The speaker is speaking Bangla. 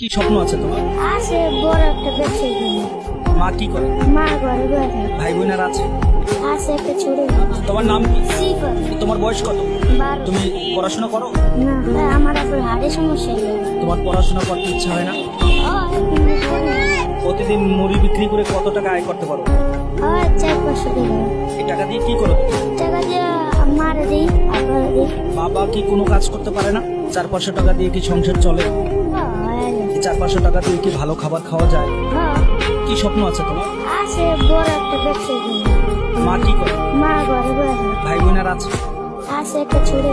কি স্বপ্ন আছে তোমার? আছে বড় একটা ব্যবসায়ী করব। মা কি করে? মা ঘরে বসে ভাই বোনেরা আছে? আছে একটা ছোট তোমার নাম কি? তোমার বয়স কত? তুমি পড়াশোনা করো? না আমার আবার হাড়ের সমস্যা তোমার পড়াশোনা করতে ইচ্ছা হয় না? প্রতিদিন মুড়ি বিক্রি করে কত টাকা আয় করতে পারো? হয় চার পাঁচশো টাকা। এই টাকা দিয়ে কি করো টাকা দিয়ে মারে দিই। বাবা কি কোনো কাজ করতে পারে না? চার পাঁচশো টাকা দিয়ে কি সংসার চলে? চার পাঁচশো টাকা দিয়ে কি ভালো খাবার খাওয়া যায়? হ্যাঁ। কি স্বপ্ন আছে তোমার? আছে বড় একটা ব্যবসা মা কি করে? মা ঘরে ঘরে ভাই বোনেরা আছে? আছে একটা ছোট